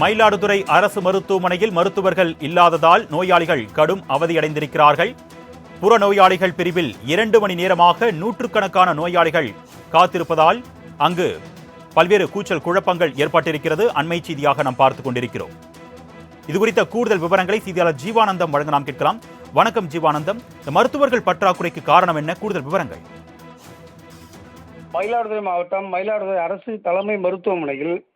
மயிலாடுதுறை அரசு மருத்துவமனையில் மருத்துவர்கள் இல்லாததால் நோயாளிகள் கடும் அவதியடைந்திருக்கிறார்கள். புறநோயாளிகள் பிரிவில் இரண்டு மணி நேரமாக நூற்றுக்கணக்கான நோயாளிகள் காத்திருப்பதால் அங்கு பல்வேறு கூச்சல் குழப்பங்கள் ஏற்பட்டிருக்கிறது. அண்மை செய்தியாக நாம் பார்த்துக் கொண்டிருக்கிறோம். இது குறித்த கூடுதல் விவரங்களை செய்தியாளர் ஜீவானந்தம் வழங்க நாம் கேட்கலாம். வணக்கம் ஜீவானந்தம். இந்த மருத்துவர்கள் பற்றாக்குறைக்கு காரணம் என்ன? கூடுதல் விவரங்கள். மயிலாடுதுறை மாவட்டம் மயிலாடுதுறை அரசு தலைமை மருத்துவமனையில்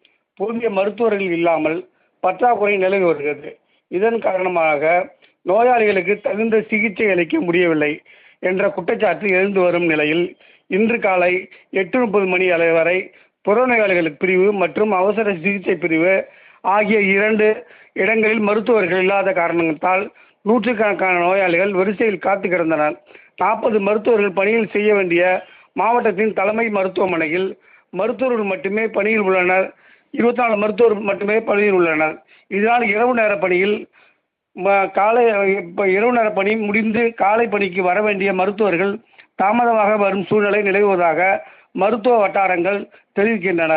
போதிய மருத்துவர்கள் இல்லாமல் பற்றாக்குறை நிலவி வருகிறது. இதன் காரணமாக நோயாளிகளுக்கு தகுந்த சிகிச்சை அளிக்க முடியவில்லை என்ற குற்றச்சாட்டு எழுந்து வரும் நிலையில் இன்று காலை எட்டு முப்பது மணி அளவு வரை புறநோயாளிகளுக்கு பிரிவு மற்றும் அவசர சிகிச்சை பிரிவு ஆகிய இரண்டு இடங்களில் மருத்துவர்கள் இல்லாத காரணத்தால் நூற்றுக்கணக்கான நோயாளிகள் வரிசையில் காத்து கிடந்தனர். நாற்பது மருத்துவர்கள் பணியில் செய்ய வேண்டிய மாவட்டத்தின் தலைமை மருத்துவமனையில் மருத்துவர்கள் மட்டுமே பணியில் உள்ளனர். இருபத்தி நாலு மருத்துவர் மட்டுமே பணியில் உள்ளனர். இதனால் இரவு நேர பணியில் காலை இப்போ இரவு நேர பணி முடிந்து காலை பணிக்கு வர வேண்டிய மருத்துவர்கள் தாமதமாக வரும் சூழ்நிலை நிலவுவதாக மருத்துவ வட்டாரங்கள் தெரிவிக்கின்றன.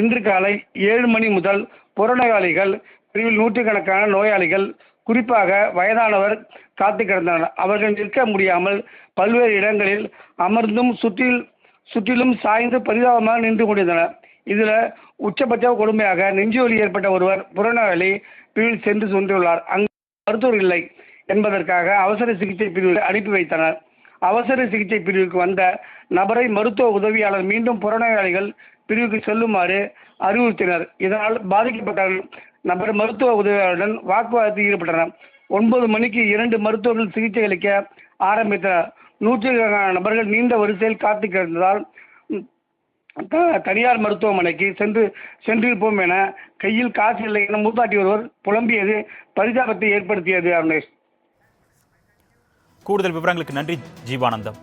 இன்று காலை ஏழு மணி முதல் புறநோயாளிகள் பிரிவில் நூற்றுக்கணக்கான நோயாளிகள் குறிப்பாக வயதானவர் காத்து கிடந்தனர். அவர்கள் நிற்க முடியாமல் பல்வேறு இடங்களில் அமர்ந்தும் சுற்றில் சுற்றிலும் சாய்ந்து பரிதாபமாக நின்று கொண்டிருந்தனர். இதுல உச்சபட்ச கொடுமையாக நெஞ்சுவலி ஏற்பட்ட ஒருவர் புறநோயாளி பிரிவில் சென்று சென்றுள்ளார் அங்கு மருத்துவர் இல்லை என்பதற்காக அவசர சிகிச்சை பிரிவில் அனுப்பி வைத்தனர். அவசர சிகிச்சை பிரிவுக்கு வந்த நபரை மருத்துவ உதவியாளர் மீண்டும் புறநோயாளிகள் பிரிவுக்கு செல்லுமாறு அறிவுறுத்தினர். இதனால் பாதிக்கப்பட்ட நபர் மருத்துவ உதவியாளருடன் வாக்குவாதத்தில் ஈடுபட்டனர். ஒன்பது மணிக்கு இரண்டு மருத்துவர்கள் சிகிச்சை அளிக்க ஆரம்பித்தனர். நூற்றுக்கணக்கான நபர்கள் நீண்ட வரிசையில் காத்து கிடந்ததால் தனியார் மருத்துவமனைக்கு சென்று சென்றிருப்போம் என கையில் காசு இல்லை என மூத்தாட்டி ஒருவர் புலம்பியது பரிதாபத்தை ஏற்படுத்தியது அருணேஷ். கூடுதல் விவரங்களுக்கு நன்றி ஜீவானந்தம்.